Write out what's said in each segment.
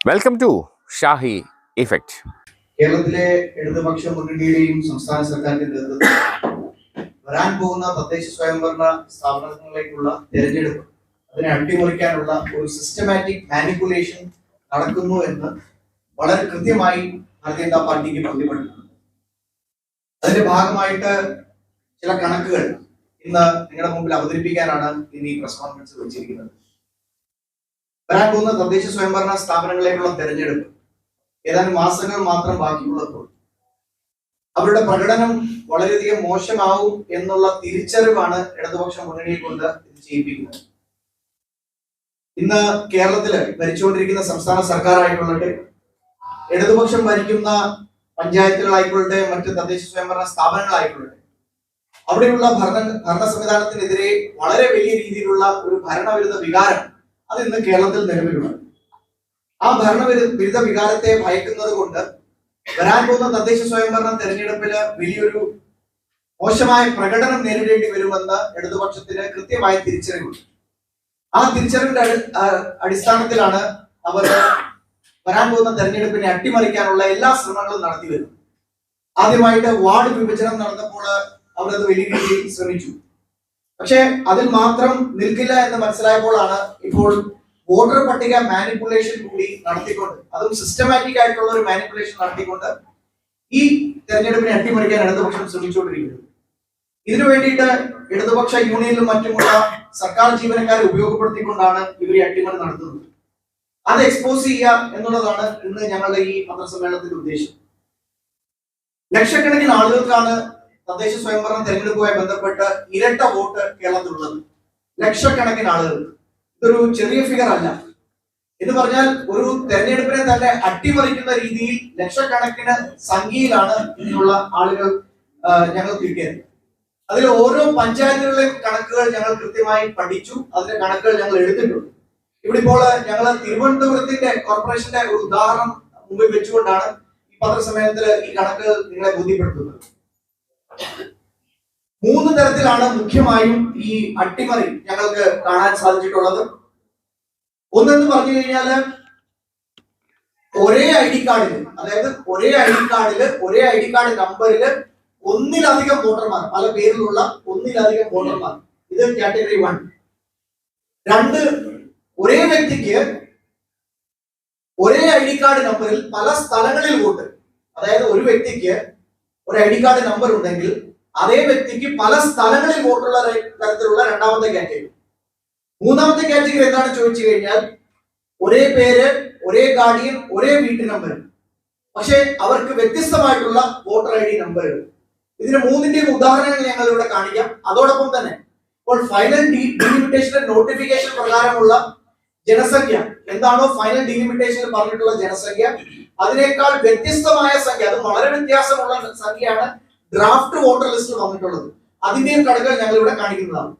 Welcome to Shahi effect കേരളത്തിലെ ഇടതുപക്ഷ മുന്നണിയുടെയും സംസ്ഥാന സർക്കാരിന്റെ നേതൃത്വത്തിൽ വരാൻ പോകുന്ന തദ്ദേശ സ്വയംഭരണ സ്ഥാപനങ്ങളിലേക്കുള്ള തെരഞ്ഞെടുപ്പ് അതിനെ അട്ടിമറിക്കാനുള്ള ഒരു സിസ്റ്റമാറ്റിക് മാനിപ്പുലേഷൻ നടക്കുന്നു എന്ന് വളരെ കൃത്യമായി ഭാരതീയ ജനതാ പാർട്ടിക്ക് ബന്ധപ്പെട്ടിട്ടുണ്ട് അതിന്റെ ഭാഗമായിട്ട് ചില കണക്കുകൾ ഇന്ന് നിങ്ങളുടെ മുമ്പിൽ അവതരിപ്പിക്കാനാണ് ഇന്ന് ഈ പ്രസ് കോൺഫറൻസ് വെച്ചിരിക്കുന്നത്. വരാൻ പോകുന്ന തദ്ദേശ സ്വയംഭരണ സ്ഥാപനങ്ങളിലേക്കുള്ള തെരഞ്ഞെടുപ്പ്. ഏതാനും മാസങ്ങൾ മാത്രം ബാക്കിയുള്ളപ്പോൾ. അവരുടെ പ്രകടനം വളരെയധികം മോശമാവും എന്നുള്ള തിരിച്ചറിവാണ് ഇടതുപക്ഷ മുന്നണിയെ കൊണ്ട് ഇത് ചെയ്യിപ്പിക്കുന്നത്. ഇന്ന് കേരളത്തിൽ ഭരിച്ചുകൊണ്ടിരിക്കുന്ന സംസ്ഥാന സർക്കാരായിക്കൊള്ളട്ടെ ഇടതുപക്ഷം ഭരിക്കുന്ന പഞ്ചായത്തുകളായിക്കൊള്ളട്ടെ മറ്റ് തദ്ദേശ സ്വയംഭരണ സ്ഥാപനങ്ങളായിക്കൊള്ളട്ടെ അവിടെയുള്ള ഭരണ ഭരണ സംവിധാനത്തിനെതിരെ വളരെ വലിയ രീതിയിലുള്ള ഒരു ഭരണവിരുദ്ധ വികാരം അത് ഇന്ന് കേരളത്തിൽ നിലവിലുണ്ട്. ആ ഭരണ ബിരുദ വികാരത്തെ ഭയക്കുന്നത് കൊണ്ട് വരാൻ പോകുന്ന തദ്ദേശ സ്വയംഭരണ തെരഞ്ഞെടുപ്പിൽ വലിയൊരു മോശമായ പ്രകടനം നേരിടേണ്ടി വരുമെന്ന് ഇടതുപക്ഷത്തിന് കൃത്യമായ തിരിച്ചറിവുണ്ട്. ആ തിരിച്ചറിവിന്റെ അടിസ്ഥാനത്തിലാണ് അവർ വരാൻ പോകുന്ന തെരഞ്ഞെടുപ്പിനെ അട്ടിമറിക്കാനുള്ള എല്ലാ ശ്രമങ്ങളും നടത്തി വരുന്നത്. ആദ്യമായിട്ട് വാർഡ് വിഭജനം നടന്നപ്പോൾ അവരത് വലിയ രീതിയിൽ ശ്രമിച്ചു. പക്ഷേ അതിൽ മാത്രം നിൽക്കില്ല എന്ന് മനസ്സിലായപ്പോഴാണ് ഇപ്പോൾ വോട്ടർ പട്ടിക മാനിപ്പുലേഷൻ കൂടി നടത്തിക്കൊണ്ട് അതും സിസ്റ്റമാറ്റിക് ആയിട്ടുള്ള ഒരു മാനിപ്പുലേഷൻ നടത്തിക്കൊണ്ട് ഈ തെരഞ്ഞെടുപ്പിനെ അട്ടിമറിക്കാൻ ഇടതുപക്ഷം ശ്രമിച്ചുകൊണ്ടിരിക്കുന്നത് ഇതിനു വേണ്ടിയിട്ട് ഇടതുപക്ഷ യൂണിയനിലും മറ്റുമുള്ള സർക്കാർ ജീവനക്കാരെ ഉപയോഗപ്പെടുത്തിക്കൊണ്ടാണ് ഇവർ അട്ടിമറി നടത്തുന്നത്. അത് എക്സ്പോസ് ചെയ്യുക എന്നുള്ളതാണ് ഇന്ന് ഞങ്ങളുടെ ഈ പത്രസമ്മേളനത്തിന്റെ ഉദ്ദേശം. ലക്ഷക്കണക്കിന് ആളുകൾക്കാണ് തദ്ദേശ സ്വയംഭരണ തെരഞ്ഞെടുപ്പുമായി ബന്ധപ്പെട്ട് ഇരട്ട വോട്ട് കേരളത്തിലുള്ളത്. ലക്ഷക്കണക്കിന് ആളുകൾ. ഇതൊരു ചെറിയ ഫിഗർ അല്ല. എന്ന് പറഞ്ഞാൽ ഒരു തെരഞ്ഞെടുപ്പിനെ തന്നെ അട്ടിമറിക്കുന്ന രീതിയിൽ ലക്ഷക്കണക്കിന് സംഖ്യയിലാണ് ഇതിനുള്ള ആളുകൾ ഞങ്ങൾ കിട്ടിയത് അതിൽ ഓരോ പഞ്ചായത്തുകളിലെയും കണക്കുകൾ ഞങ്ങൾ കൃത്യമായി പഠിച്ചു. അതിന്റെ കണക്കുകൾ ഞങ്ങൾ എടുത്തിട്ടുണ്ട്. ഇവിടെ ഇപ്പോൾ ഞങ്ങൾ തിരുവനന്തപുരത്തിന്റെ കോർപ്പറേഷന്റെ ഒരു ഉദാഹരണം മുമ്പിൽ വെച്ചുകൊണ്ടാണ് ഈ പത്രസമ്മേളനത്തിൽ ഈ കണക്ക് നിങ്ങളെ ബോധ്യപ്പെടുത്തുന്നത്. മൂന്ന് തരത്തിലാണ് മുഖ്യമായും ഈ അട്ടിമറി ഞങ്ങൾക്ക് കാണാൻ സാധിച്ചിട്ടുള്ളത്. ഒന്നെന്ന് പറഞ്ഞു കഴിഞ്ഞാൽ ഒരേ ഐ ഡി കാർഡിൽ അതായത് ഒരേ ഐ ഡി കാർഡിൽ ഒരേ ഐ ഡി കാർഡ് നമ്പറിൽ ഒന്നിലധികം വോട്ടർമാർ പല പേരിലുള്ള ഒന്നിലധികം വോട്ടർമാർ. ഇത് കാറ്റഗറി വൺ. രണ്ട് ഒരേ വ്യക്തിക്ക് ഒരേ ഐ ഡി കാർഡ് നമ്പറിൽ പല സ്ഥലങ്ങളിൽ വോട്ട്. അതായത് ഒരു വ്യക്തിക്ക് ഒരു ഐ ഡി കാർഡ് നമ്പർ ഉണ്ടെങ്കിൽ അതേ വ്യക്തിക്ക് പല സ്ഥലങ്ങളിൽ വോട്ടുള്ള തരത്തിലുള്ള രണ്ടാമത്തെ കാറ്റഗറി. മൂന്നാമത്തെ കാറ്റഗറി എന്താണ് ചോദിച്ചു കഴിഞ്ഞാൽ ഒരേ പേര് ഒരേ ഗാർഡിയൻ ഒരേ വീട്ടു നമ്പർ. പക്ഷേ അവർക്ക് വ്യത്യസ്തമായിട്ടുള്ള വോട്ടർ ഐ ഡി നമ്പറുകൾ. ഇതിന് മൂന്നിന്റെയും ഉദാഹരണങ്ങൾ ഞങ്ങൾ ഇവിടെ കാണിക്കാം. അതോടൊപ്പം തന്നെ ഇപ്പോൾ ഫൈനൽ ഡിലിമിറ്റേഷൻ നോട്ടിഫിക്കേഷൻ പ്രകാരമുള്ള ജനസംഖ്യ. എന്താണോ ഫൈനൽ ഡിലിമിറ്റേഷനിൽ പറഞ്ഞിട്ടുള്ള ജനസംഖ്യ? അതിനേക്കാൾ വ്യത്യസ്തമായ സംഖ്യ അത് വളരെ വ്യത്യാസമുള്ള സംഖ്യയാണ് ഡ്രാഫ്റ്റ് വോട്ടർ ലിസ്റ്റ് വന്നിട്ടുള്ളത്. അതിന്റെയും കണക്കുകൾ ഞങ്ങൾ ഇവിടെ കാണിക്കുന്നതാണ്.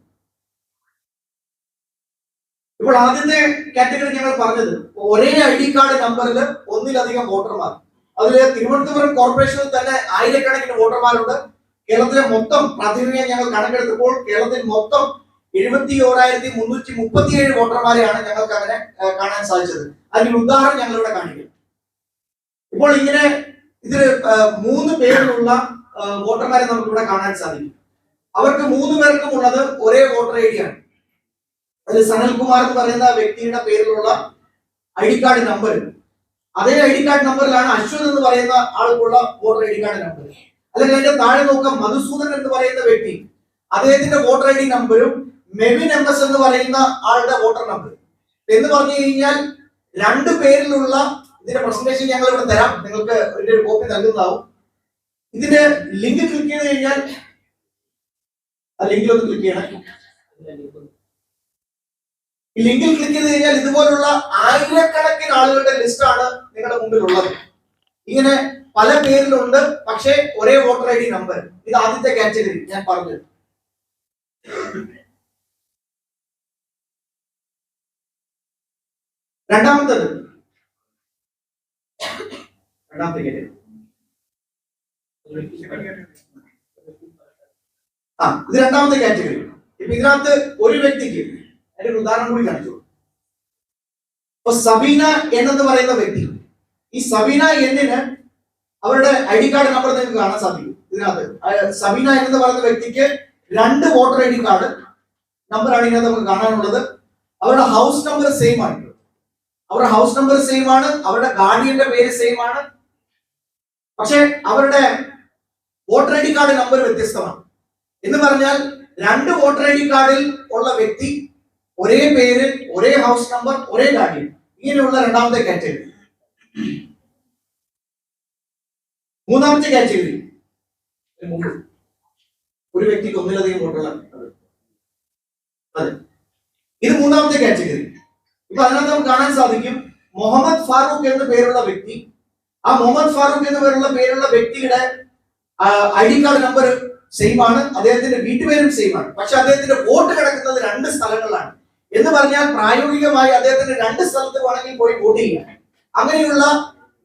ഇപ്പോൾ ആദ്യത്തെ കാറ്റഗറി ഞങ്ങൾ പറഞ്ഞത് ഒരേ ഐ ഡി കാർഡ് നമ്പറിൽ ഒന്നിലധികം വോട്ടർമാർ. അതിൽ തിരുവനന്തപുരം കോർപ്പറേഷനിൽ തന്നെ ആയിരക്കണക്കിന് വോട്ടർമാരുണ്ട്. കേരളത്തിലെ മൊത്തം പ്രാതിനിധ്യം ഞങ്ങൾ കണക്കെടുത്തപ്പോൾ കേരളത്തിൽ മൊത്തം എഴുപത്തി ഓരായിരത്തി മുന്നൂറ്റി മുപ്പത്തിയേഴ് വോട്ടർമാരെയാണ് ഞങ്ങൾക്ക് അങ്ങനെ കാണാൻ സാധിച്ചത്. അതിന് ഉദാഹരണം ഞങ്ങളിവിടെ കാണിക്കും. ഇപ്പോൾ ഇങ്ങനെ ഇതിൽ മൂന്ന് പേരിലുള്ള വോട്ടർമാരെ നമുക്ക് ഇവിടെ കാണാൻ സാധിക്കും. അവർക്ക് മൂന്ന് പേർക്കും ഉള്ളത് ഒരേ വോട്ടർ ഐ ആണ്. അതിൽ സനൽകുമാർ എന്ന് പറയുന്ന വ്യക്തിയുടെ പേരിലുള്ള ഐ ഡി കാർഡ് നമ്പർ. അതേ ഐ ഡി കാർഡ് നമ്പറിലാണ് അശ്വൻ എന്ന് പറയുന്ന ആൾക്കുള്ള voter I D card number. അല്ലെങ്കിൽ അതിന്റെ താഴെ നോക്കാം മധുസൂദൻ എന്ന് പറയുന്ന വ്യക്തി. അദ്ദേഹത്തിന്റെ വോട്ടർ ഐ ഡി നമ്പറും മെവിൻ എം എസ് എന്ന് പറയുന്ന ആളുടെ വോട്ടർ നമ്പർ എന്ന് പറഞ്ഞു കഴിഞ്ഞാൽ രണ്ട് പേരിലുള്ള ഇതിന്റെ പ്രസന്റേഷൻ ഞങ്ങൾ ഇവിടെ തരാം. നിങ്ങൾക്ക് ഇതിന്റെ ഒരു കോപ്പി നൽകുന്നതാവും. ഇതിന്റെ ലിങ്ക് ക്ലിക്ക് ചെയ്ത് കഴിഞ്ഞാൽ ആ ലിങ്കിൽ ഒന്ന് ക്ലിക്ക് ചെയ്യണം. ഈ ലിങ്കിൽ ക്ലിക്ക് ചെയ്ത് കഴിഞ്ഞാൽ ഇതുപോലുള്ള ആയിരക്കണക്കിന് ആളുകളുടെ ലിസ്റ്റ് ആണ് നിങ്ങളുടെ മുമ്പിൽ ഉള്ളത് ഇങ്ങനെ പല പേരിലുണ്ട് പക്ഷേ ഒരേ വോട്ടർ ഐ ഡി നമ്പർ ഇത് ആദ്യത്തെ കാറ്റഗറി ഞാൻ പറഞ്ഞു. രണ്ടാമത്തത് ആ ഇത് രണ്ടാമത്തെ കാറ്റഗറി. ഇപ്പൊ ഇതിനകത്ത് ഒരു വ്യക്തിക്ക് അതിന്റെ ഒരു ഉദാഹരണം കൂടി കാണിച്ചു. ഇപ്പൊ സബീന എന്നെന്ന് പറയുന്ന വ്യക്തി. ഈ സബീന എന്നിന് അവരുടെ ഐ ഡി കാർഡ് നമ്പർ നിങ്ങൾക്ക് കാണാൻ സാധിക്കും. ഇതിനകത്ത്. സബീന എന്നെന്ന് പറയുന്ന വ്യക്തിക്ക് രണ്ട് വോട്ടർ ഐ ഡി കാർഡ് നമ്പറാണ് ഇതിനകത്ത് നമുക്ക് കാണാനുള്ളത്. അവരുടെ ഹൗസ് നമ്പർ സെയിം ആണ്. അവരുടെ ഹൗസ് നമ്പർ സെയിം ആണ്. അവരുടെ ഗാർഡിയന്റെ പേര് സെയിം ആണ്. പക്ഷെ അവരുടെ voter I D card number വ്യത്യസ്തമാണ്. എന്ന് പറഞ്ഞാൽ രണ്ട് വോട്ടർ ഐ ഡി കാർഡിൽ ഉള്ള വ്യക്തി ഒരേ പേര് ഒരേ ഹൗസ് നമ്പർ ഒരേ കാർഡിൽ ഇങ്ങനെയുള്ള രണ്ടാമത്തെ കാറ്റഗറി മൂന്നാമത്തെ കാറ്റഗറി ഒരു വ്യക്തിക്ക് ഒന്നിലധികം വോട്ടുകളാണ് അതെ. ഇത് മൂന്നാമത്തെ കാറ്റഗറി ഇപ്പൊ അതിനകത്ത് നമുക്ക് കാണാൻ സാധിക്കും മുഹമ്മദ് ഫാറൂഖ് എന്ന പേരുള്ള വ്യക്തി ആ മുഹമ്മദ് ഫാറൂഖ് എന്ന് പേരുള്ള പേരുള്ള വ്യക്തിയുടെ I D card number same ആണ് അദ്ദേഹത്തിന്റെ വീട്ടുപേരും സെയിം ആണ് പക്ഷെ അദ്ദേഹത്തിന്റെ വോട്ട് കിടക്കുന്നത് രണ്ട് സ്ഥലങ്ങളിലാണ് എന്ന് പറഞ്ഞാൽ പ്രായോഗികമായി അദ്ദേഹത്തിന് രണ്ട് സ്ഥലത്ത് വേണമെങ്കിൽ പോയി വോട്ട് ചെയ്യാം. അങ്ങനെയുള്ള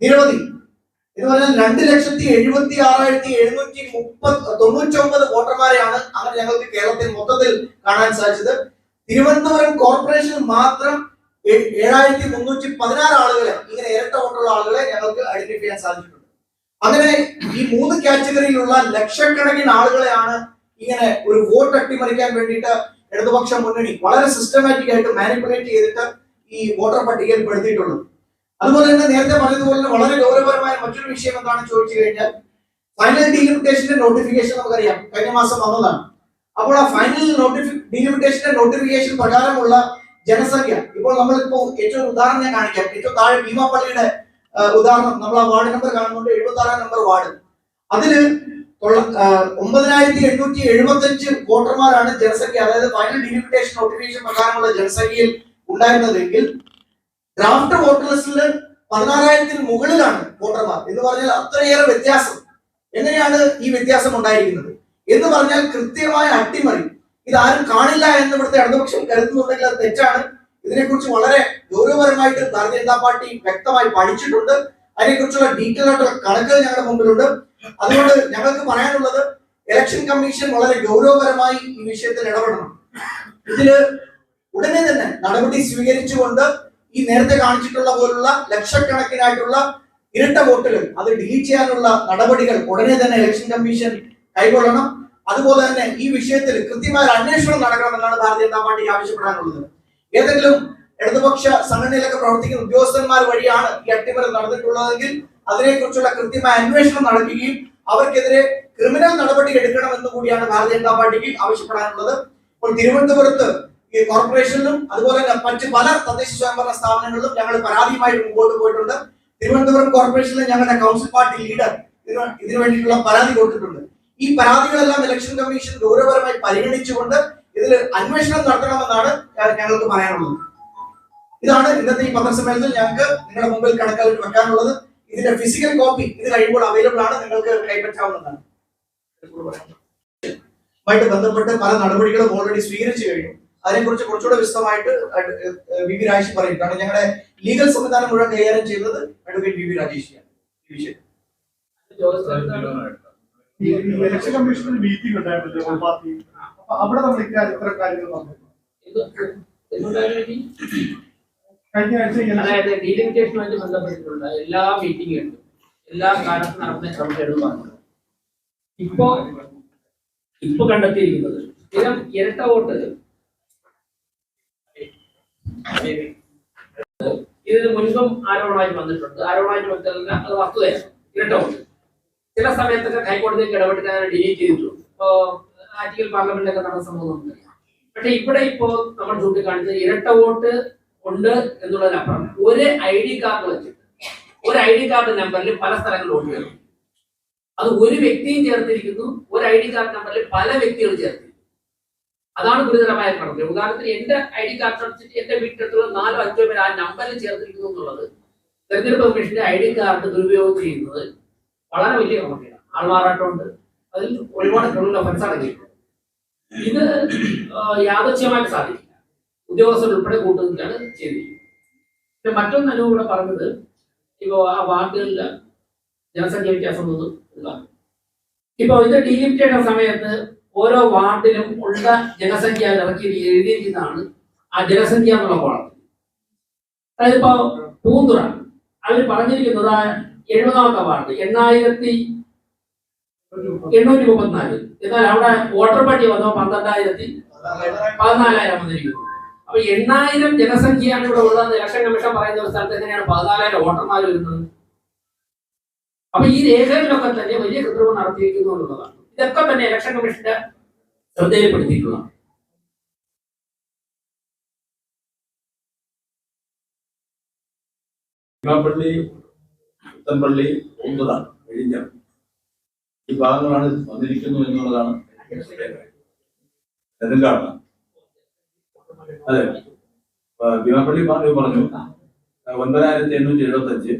നിരവധി. എന്ന് പറഞ്ഞാൽ രണ്ട് ലക്ഷത്തി എഴുപത്തി ആറായിരത്തി എഴുന്നൂറ്റി മുപ്പത് തൊണ്ണൂറ്റി ഒമ്പത് വോട്ടർമാരെയാണ് അങ്ങനെ ഞങ്ങൾക്ക് കേരളത്തിൽ മൊത്തത്തിൽ കാണാൻ സാധിച്ചത്. തിരുവനന്തപുരം കോർപ്പറേഷൻ മാത്രം ഏഴായിരത്തി മുന്നൂറ്റി പതിനാറ് ആളുകളെ ഇങ്ങനെ ഇരട്ട വോട്ടുള്ള ആളുകളെ ഞങ്ങൾക്ക് ഐഡന്റിഫൈ ചെയ്യാൻ സാധിച്ചിട്ടുണ്ട്. അങ്ങനെ ഈ മൂന്ന് കാറ്റഗറിയിലുള്ള ലക്ഷക്കണക്കിന് ആളുകളെയാണ് ഇങ്ങനെ ഒരു വോട്ട് അട്ടിമറിക്കാൻ വേണ്ടിയിട്ട് ഇടതുപക്ഷ മുന്നണി വളരെ സിസ്റ്റമാറ്റിക് ആയിട്ട് മാനിപ്പുലേറ്റ് ചെയ്തിട്ട് ഈ വോട്ടർ പട്ടികയിൽ പെടുത്തിയിട്ടുള്ളത്. അതുപോലെ തന്നെ നേരത്തെ പറഞ്ഞതുപോലെ തന്നെ വളരെ ഗൗരവപരമായ മറ്റൊരു വിഷയം എന്താണെന്ന് ചോദിച്ചു കഴിഞ്ഞാൽ ഫൈനൽ ഡീലിമിറ്റേഷന്റെ നോട്ടിഫിക്കേഷൻ നമുക്കറിയാം. കഴിഞ്ഞ മാസം വന്നതാണ്. അപ്പോൾ ആ ഫൈനൽ നോട്ടിഫി ഡീലിമിറ്റേഷന്റെ നോട്ടിഫിക്കേഷൻ പ്രകാരമുള്ള ജനസംഖ്യ. ഇപ്പോൾ നമ്മളിപ്പോ ഏറ്റവും ഉദാഹരണം ഞാൻ കാണിക്കാം. ഏറ്റവും താഴെ ഭീമാപ്പള്ളിയുടെ ഉദാഹരണം നമ്മൾ ആ വാർഡ് നമ്പർ കാണുന്നുണ്ട്. എഴുപത്തി ആറാം നമ്പർ വാർഡ്. അതിൽ ഒമ്പതിനായിരത്തി എണ്ണൂറ്റി എഴുപത്തി അഞ്ച് വോട്ടർമാരാണ് ജനസംഖ്യ അതായത് ഫൈനൽ ഡീലിമിറ്റേഷൻ നോട്ടിഫിക്കേഷൻ പ്രകാരമുള്ള ജനസംഖ്യയിൽ ഉണ്ടായിരുന്നതെങ്കിൽ ഡ്രാഫ്റ്റ് വോട്ടർ ലിസ്റ്റിൽ പതിനാറായിരത്തിന് മുകളിലാണ് വോട്ടർമാർ. എന്ന് പറഞ്ഞാൽ അത്രയേറെ വ്യത്യാസം. എങ്ങനെയാണ് ഈ വ്യത്യാസം ഉണ്ടായിരിക്കുന്നത്? എന്ന് പറഞ്ഞാൽ കൃത്യമായ അട്ടിമറി. ഇത് ആരും കാണില്ല എന്ന് ഇവിടുത്തെ ഇടതുപക്ഷം കരുതുന്നുണ്ടെങ്കിൽ അത് തെറ്റാണ്. ഇതിനെക്കുറിച്ച് വളരെ ഗൗരവപരമായിട്ട് ഭാരതീയ ജനതാ പാർട്ടി വ്യക്തമായി പഠിച്ചിട്ടുണ്ട്. അതിനെക്കുറിച്ചുള്ള ഡീറ്റെയിൽ ആയിട്ടുള്ള കണക്കുകൾ ഞങ്ങളുടെ മുമ്പിലുണ്ട്. അതുകൊണ്ട് ഞങ്ങൾക്ക് പറയാനുള്ളത് ഇലക്ഷൻ കമ്മീഷൻ വളരെ ഗൗരവപരമായി ഈ വിഷയത്തിൽ ഇടപെടണം. ഇതിൽ ഉടനെ തന്നെ നടപടി സ്വീകരിച്ചുകൊണ്ട് ഈ നേരത്തെ കാണിച്ചിട്ടുള്ള പോലുള്ള ലക്ഷക്കണക്കിനായിട്ടുള്ള ഇരട്ട വോട്ടുകൾ അത് ഡിലീറ്റ് ചെയ്യാനുള്ള നടപടികൾ ഉടനെ തന്നെ ഇലക്ഷൻ കമ്മീഷൻ കൈക്കൊള്ളണം. അതുപോലെ തന്നെ ഈ വിഷയത്തിൽ കൃത്യമായ അന്വേഷണം നടക്കണമെന്നാണ് ഭാരതീയ ജനതാ പാർട്ടിക്ക് ആവശ്യപ്പെടാനുള്ളത്. ഏതെങ്കിലും ഇടതുപക്ഷ സംഘടനയിലൊക്കെ പ്രവർത്തിക്കുന്ന ഉദ്യോഗസ്ഥന്മാർ വഴിയാണ് ഈ അട്ടിമറി നടന്നിട്ടുള്ളതെങ്കിൽ അതിനെക്കുറിച്ചുള്ള കൃത്യമായ അന്വേഷണം നടക്കുകയും അവർക്കെതിരെ ക്രിമിനൽ നടപടി എടുക്കണമെന്ന് കൂടിയാണ് ഭാരതീയ ജനതാ പാർട്ടിക്ക് ആവശ്യപ്പെടാനുള്ളത്. ഇപ്പോൾ തിരുവനന്തപുരത്ത് ഈ കോർപ്പറേഷനിലും അതുപോലെ തന്നെ മറ്റ് പല തദ്ദേശ സ്വയംഭരണ സ്ഥാപനങ്ങളിലും ഞങ്ങൾ പരാതിയുമായി മുമ്പോട്ട് പോയിട്ടുണ്ട്. തിരുവനന്തപുരം കോർപ്പറേഷനിലെ ഞങ്ങളുടെ കൗൺസിൽ പാർട്ടി ലീഡർ ഇതിനു വേണ്ടിയിട്ടുള്ള പരാതി കൊടുത്തിട്ടുണ്ട്. ഈ പരാതികളെല്ലാം ഇലക്ഷൻ കമ്മീഷൻ ഗൗരവപരമായി പരിഗണിച്ചുകൊണ്ട് ഇതിൽ അന്വേഷണം നടത്തണമെന്നാണ് ഞങ്ങൾക്ക് പറയാനുള്ളത്. ഇതാണ് ഇന്നത്തെ ഈ പത്രസമ്മേളനത്തിൽ ഞങ്ങൾക്ക് നിങ്ങളുടെ മുമ്പിൽ കണക്കാൽ വെക്കാനുള്ളത്. ഇതിന്റെ ഫിസിക്കൽ കോപ്പി ഇത് കഴിയുമ്പോൾ അവൈലബിൾ ആണ്. നിങ്ങൾക്ക് കൈപ്പറ്റാവുന്നതാണ്. ആയിട്ട് ബന്ധപ്പെട്ട് പല നടപടികളും ഓൾറെഡി സ്വീകരിച്ചു കഴിഞ്ഞു. അതിനെക്കുറിച്ച് കുറച്ചുകൂടെ വിശദമായിട്ട് വി വി രാജേഷ് പറയും. കാരണം ഞങ്ങളുടെ ലീഗൽ സംവിധാനം മുഴുവൻ കൈകാര്യം ചെയ്യുന്നത് അഡ്വക്കേറ്റ് വി വി രാജേഷിയാണ് ഈ വിഷയം. ഇലക്ഷൻ കമ്മീഷനിൽ മീറ്റിംഗ് ഉണ്ടായിരുന്നു ഓൾ പാർട്ടി. അപ്പൊ അവിടെ നമ്മൾ ഇക്കാര്യം ഇത്തരം കാര്യങ്ങൾ പറഞ്ഞു. അതായത് ഡീലിമിറ്റേഷനുമായിട്ട് ബന്ധപ്പെട്ടിട്ടുള്ള എല്ലാ മീറ്റിങ്ങുകളും എല്ലാ കാലത്തും നടത്തുന്ന ക്രമക്കേടും പറഞ്ഞു. ഇപ്പോ ഇപ്പൊ കണ്ടെത്തിയിരിക്കുന്നത് സ്ഥിരം ഇരട്ട വോട്ട്. ഇതിന് മുൻപും ആരോപണമായിട്ട് വന്നിട്ടുണ്ട്. ആരോപണമായിട്ട് വന്നിട്ടില്ല അത് വസ്തുതയാണ് ഇരട്ട വോട്ട്. ചില സമയത്തൊക്കെ ഹൈക്കോടതിയിൽ ഇടപെട്ടിട്ട് അതിനെ ഡിലീറ്റ് ചെയ്തിട്ടുണ്ട് ഇപ്പോ ആറ്റിക്കൽ പാർലമെന്റിലൊക്കെ നടന്ന സംഭവം നമുക്കറിയാം. പക്ഷെ ഇവിടെ ഇപ്പോ നമ്മൾ ചൂണ്ടിക്കാണിച്ചത് ഇരട്ട വോട്ട് ഉണ്ട് എന്നുള്ളതിനപ്പുറം ഒരു ഐ ഡി കാർഡ് വെച്ചിട്ട് ഒരു ഐ ഡി കാർഡ് നമ്പറിൽ പല സ്ഥലങ്ങളിൽ വോട്ട് ചെയ്യണം അത് ഒരു വ്യക്തിയും ചേർത്തിരിക്കുന്നു ഒരു ഐ ഡി കാർഡ് നമ്പറിൽ പല വ്യക്തികളും ചേർത്തിരിക്കുന്നു. അതാണ് ഗുരുതരമായ പ്രവർത്തനം ഉദാഹരണത്തിന് എന്റെ ഐ ഡി കാർഡ് വെച്ചിട്ട് എന്റെ വീട്ടിലുള്ള നാലോ അഞ്ചോ പേര് ആ നമ്പറിൽ ചേർത്തിരിക്കുന്നു എന്നുള്ളത് തെരഞ്ഞെടുപ്പ് കമ്മീഷന്റെ ഐ ഡി കാർഡ് ദുരുപയോഗം ചെയ്യുന്നത് വളരെ വലിയ ക്രമക്കേടാണ് ആൾമാറാട്ടമുണ്ട് അതിൽ ഒരുപാട് ക്രിമിനൽ ഒഫൻസ് അടങ്ങിയിട്ടുണ്ട് ഇത് ആ, സാധിക്കില്ല. ഉദ്യോഗസ്ഥർ ഉൾപ്പെടെ കൂട്ടുന്നതിലാണ് ചെയ്തിരിക്കുന്നത്. പിന്നെ മറ്റൊന്ന് അനു കൂടെ പറഞ്ഞത് ഇപ്പോ ആ വാർഡുകളിൽ ജനസംഖ്യ വ്യത്യാസം എന്നതാണ്. ഇപ്പൊ ഇത് ഡീലിമിറ്റേഷൻ സമയത്ത് ഓരോ വാർഡിലും ഉള്ള ജനസംഖ്യ ഇറക്കി എഴുതിയിരിക്കുന്നതാണ് ആ ജനസംഖ്യ എന്നുള്ള കോളം. അതായത് ഇപ്പോ പൂന്തുറ അവർ പറഞ്ഞിരിക്കുന്നത് എഴുപതാമത്തെ വാർഡ്. എണ്ണായിരത്തി എണ്ണൂറ്റി മുപ്പത്തിനാല്. എന്നാൽ അവിടെ വോട്ടർ പട്ടിക വന്നോ പന്ത്രണ്ടായിരത്തി പതിനാലായിരം വന്നിരിക്കുന്നു. അപ്പൊ എണ്ണായിരം ജനസംഖ്യയാണ് ഇവിടെ ഉള്ളതെന്ന് ഇലക്ഷൻ കമ്മീഷൻ പറയുന്ന ഒരു സ്ഥലത്ത് എങ്ങനെയാണ് പതിനാലായിരം വോട്ടർമാർ വരുന്നത്? അപ്പൊ ഈ രേഖകളിലൊക്കെ തന്നെ വലിയ കൃത്രിമം നടത്തിയിരിക്കുന്നു എന്നുള്ളതാണ്. ഇതൊക്കെ തന്നെ ഇലക്ഷൻ കമ്മീഷന്റെ ശ്രദ്ധയിൽപ്പെടുത്തിയിട്ടുള്ളതാണ്. ഭീമാപ്പള്ളി പുത്തൻപള്ളി ഒന്നതാണ് വിഴിഞ്ഞം ഈ ഭാഗങ്ങളാണ് വന്നിരിക്കുന്നു എന്നുള്ളതാണ് നെടുങ്കാട് അതെ. ഭീമാപ്പള്ളി പറഞ്ഞു ആ, ഒൻപതിനായിരത്തി എണ്ണൂറ്റി എഴുപത്തി അഞ്ച്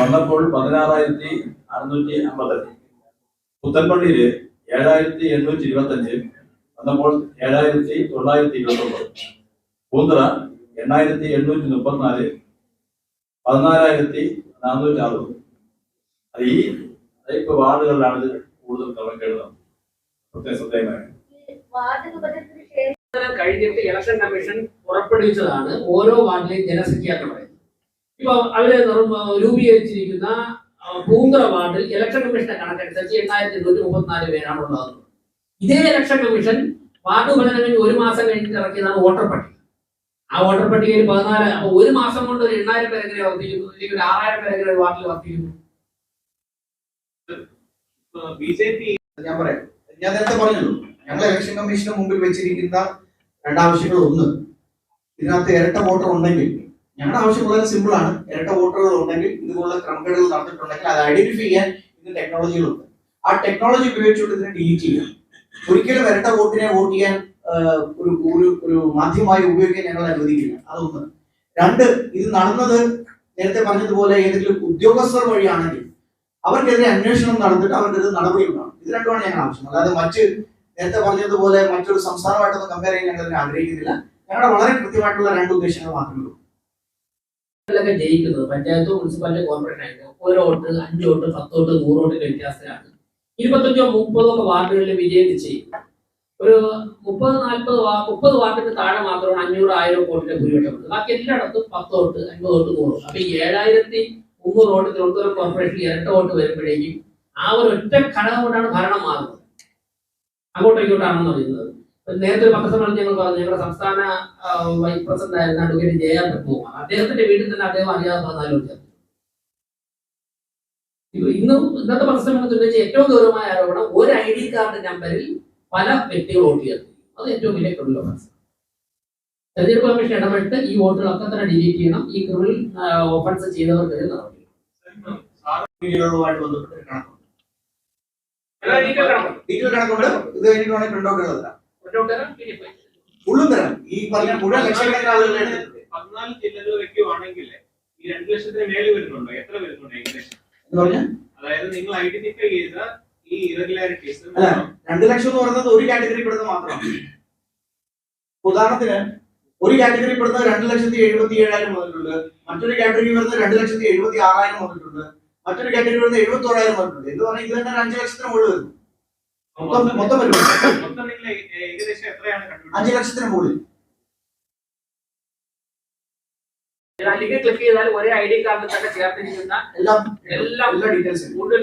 വന്നപ്പോൾ പതിനാറായിരത്തി അറുന്നൂറ്റി അമ്പത്തഞ്ച്. പുത്തൻപള്ളിയിൽ ഏഴായിരത്തി എണ്ണൂറ്റി ഇരുപത്തി അഞ്ച് വന്നപ്പോൾ ഏഴായിരത്തി തൊള്ളായിരത്തി ഇരുപത്തി ഒമ്പത് പൂന്തറ എണ്ണായിരത്തി എണ്ണൂറ്റി മുപ്പത്തിനാല്. പതിനാലായിരത്തി നാനൂറ്റി അറുപത് അത് ഈ ടൈപ്പ് വാർഡുകളിലാണ് ഇത് കൂടുതൽ ക്രമക്കേട് പ്രത്യേക ശ്രദ്ധേയമായി. കഴിഞ്ഞിട്ട് ഇലക്ഷൻ കമ്മീഷൻ പുറപ്പെടുവിച്ചതാണ് ഓരോ വാർഡിലെയും ജനസംഖ്യ പറയുന്നത്. ഇപ്പൊ അവർ രൂപീകരിച്ചിരിക്കുന്ന പൂന്തറ വാർഡിൽ ഇലക്ഷൻ കമ്മീഷന്റെ കണക്കനുസരിച്ച് എണ്ണായിരത്തി എണ്ണൂറ്റി മുപ്പത്തിനാല് പേരാണ് ഉള്ളത്. ഇതേ ഇലക്ഷൻ കമ്മീഷൻ വാർഡ് വിഭജനം ഒരു മാസം കഴിഞ്ഞിട്ട് ഇറക്കിയതാണ് വോട്ടർ പട്ടിക ആ വോട്ടർ പട്ടികയിൽ പതിനാല് അപ്പൊ ഒരു മാസം കൊണ്ട് ഒരു എണ്ണായിരം പേരെ എങ്ങനെ വർദ്ധിക്കുന്നു അല്ലെങ്കിൽ ഒരു ആറായിരം പേരെ എങ്ങനെ ഒരു വാർഡിൽ വർദ്ധിക്കുന്നു ബി ജെ പി ഞാൻ പറയാം. ഞാൻ നേരത്തെ പറഞ്ഞല്ലോ ഞങ്ങൾ ഇലക്ഷൻ കമ്മീഷന് മുമ്പിൽ വെച്ചിരിക്കുന്ന രണ്ടാവശ്യങ്ങൾ ഒന്ന് ഇതിനകത്ത് ഇരട്ട വോട്ടർ ഉണ്ടെങ്കിൽ ഞങ്ങളുടെ ആവശ്യം വളരെ സിമ്പിൾ ആണ്. ഇരട്ട വോട്ടറുകൾ ഉണ്ടെങ്കിൽ ഇതുപോലുള്ള ക്രമക്കേടുകൾ നടന്നിട്ടുണ്ടെങ്കിൽ അത് ഐഡന്റിഫൈ ചെയ്യാൻ ഇന്ന് ടെക്നോളജികളുണ്ട് ആ ടെക്നോളജി ഉപയോഗിച്ചുകൊണ്ട് ഇതിനെ ഡിലീറ്റ് ചെയ്യാം. ഒരിക്കലും ഇരട്ട വോട്ടിനെ വോട്ട് ചെയ്യാൻ ഒരു ഒരു ഒരു മാധ്യമമായി ഉപയോഗിക്കാൻ ഞങ്ങൾ അനുവദിക്കില്ല അതൊന്ന്. രണ്ട് ഇത് നടന്നത് നേരത്തെ പറഞ്ഞതുപോലെ ഏതെങ്കിലും ഉദ്യോഗസ്ഥർ വഴിയാണെങ്കിൽ അവർക്കെതിരെ അന്വേഷണം നടന്നിട്ട് അവർക്കെതിരെ നടപടി ഉണ്ടാവും ഇത് രണ്ടുമാണ് ഞങ്ങൾ ആവശ്യം. അല്ലാതെ മറ്റ് നേരത്തെ പറഞ്ഞതുപോലെ മറ്റൊരു സംസ്ഥാനമായിട്ടൊന്നും കമ്പയർ ചെയ്യാൻ ഞങ്ങൾ ആഗ്രഹിക്കുന്നില്ല. ഞങ്ങളുടെ വളരെ കൃത്യമായിട്ടുള്ള രണ്ട് ഉദ്ദേശങ്ങൾ മാത്രമേ ഉള്ളൂ. ജയിക്കുന്നത് പഞ്ചായത്തോ മുനിസിപ്പാലിറ്റി കോർപ്പറേഷൻ ഓരോ വോട്ട് അഞ്ച് വോട്ട് പത്ത് വോട്ട് നൂറ് വോട്ടിന്റെ വ്യത്യാസത്തിലാണ്. ഇരുപത്തഞ്ചോ മുപ്പതോ ഒക്കെ വാർഡുകളിൽ വിജയം ചെയ്യും ഒരു മുപ്പത് നാൽപ്പത് വാ മുപ്പത് വാർഡിന് താഴെ മാത്രമാണ് അഞ്ഞൂറ് ആയിരം കോടിന്റെ ഭൂരിപക്ഷം ബാക്കി എല്ലായിടത്തും പത്ത് വോട്ട് അൻപത് വോട്ട് നൂറ്. അപ്പൊ ഈ ഏഴായിരത്തി മുന്നൂറ് വോട്ട് തിരുവനന്തപുരം കോർപ്പറേഷനിൽ ഇരട്ട വോട്ട് വരുമ്പോഴേക്കും ആ ഒരു ഒറ്റ ഘടകം കൊണ്ടാണ് ഭരണം മാറുന്നത്. അങ്ങോട്ടും ഇങ്ങോട്ടാണെന്ന് പറയുന്നത്. നേരത്തെ ഒരു പത്രസമ്മേളനം ഞങ്ങൾ പറഞ്ഞു. ഞങ്ങളുടെ സംസ്ഥാന വൈസ് പ്രസിഡന്റ് ആയിരുന്ന അഡ്വക്കേറ്റ് ജയ പെട്ടുകുമാർ അദ്ദേഹത്തിന്റെ വീട്ടിൽ തന്നെ അദ്ദേഹം അറിയാതെ ഇപ്പൊ ഇന്നും ഇന്നത്തെ പത്രസമ്മേളനത്തിൽ വെച്ച് ഏറ്റവും ഗൗരവമായ ആരോപണം ഒരു ഐ ഡി കാർഡ് നമ്പറിൽ പല വ്യക്തികൾ വോട്ട് ചേർന്നു അത് ഏറ്റവും വലിയ ക്രിമിനൽ ഒഫൻസ് തെരഞ്ഞെടുപ്പ് കമ്മീഷൻ ഇടപെട്ട് ഈ വോട്ടുകളൊക്കെ തന്നെ ഡിലീറ്റ് ചെയ്യണം. ഈ ക്രിമിനൽ ഒഫൻസ് ചെയ്തവർക്കെതിരെ നടപടി ഇത് പ്രിന്റ് ഔട്ട് തരാം. ഫുള്ളും തരാം. ഈ പറഞ്ഞ മുഴുവൻ ലക്ഷക്കണക്കിന് ആളുകളുടെ എടുത്തിട്ടുണ്ട്. പതിനാല് ജില്ലകൾ വെക്കുവാണെങ്കിൽ ഈ രണ്ട് ലക്ഷത്തിന് മേലെ വരുന്നുണ്ടോ? എത്ര വരുന്നുണ്ടോ ഏകദേശം? അതായത് നിങ്ങൾ ഐഡന്റിഫൈ ചെയ്ത ഈ ഇറഗുലാരിറ്റീസ് അല്ല. രണ്ട് ലക്ഷം എന്ന് പറയുന്നത് ഒരു കാറ്റഗറി പെടുന്നത് മാത്രമാണ് ഉദാഹരണത്തിന് ഒരു കാറ്റഗറി പെടുന്നത് രണ്ട് ലക്ഷത്തി എഴുപത്തി ഏഴായിരം വന്നിട്ടുണ്ട്. മറ്റൊരു കാറ്റഗറി വരുന്നത് രണ്ട് ലക്ഷത്തി എഴുപത്തി ആറായിരം വന്നിട്ടുണ്ട്. മറ്റൊരു കാറ്റഗറി വരുന്നത് എഴുപത്തി ഓഴായിരം വന്നിട്ടുണ്ട്. എന്ന് പറഞ്ഞാൽ ഇത് തന്നെ അഞ്ചു ലക്ഷത്തിന് മുകളിൽ വരുന്നു മൊത്തം മൊത്തം വരും. മൊത്തം നിങ്ങൾ ഏകദേശം എത്രയാണ് കണ്ടുപിടിച്ചത്? അഞ്ച് ലക്ഷത്തിന് മുകളിൽ. ക്ലിക്ക് ചെയ്താൽ ഒരേ ഐ ഡി കാർഡിൽ തന്നെ ചേർത്തിരിക്കുന്ന എല്ലാം എല്ലാം എല്ലാ ഡീറ്റെയിൽസും കൂടുതൽ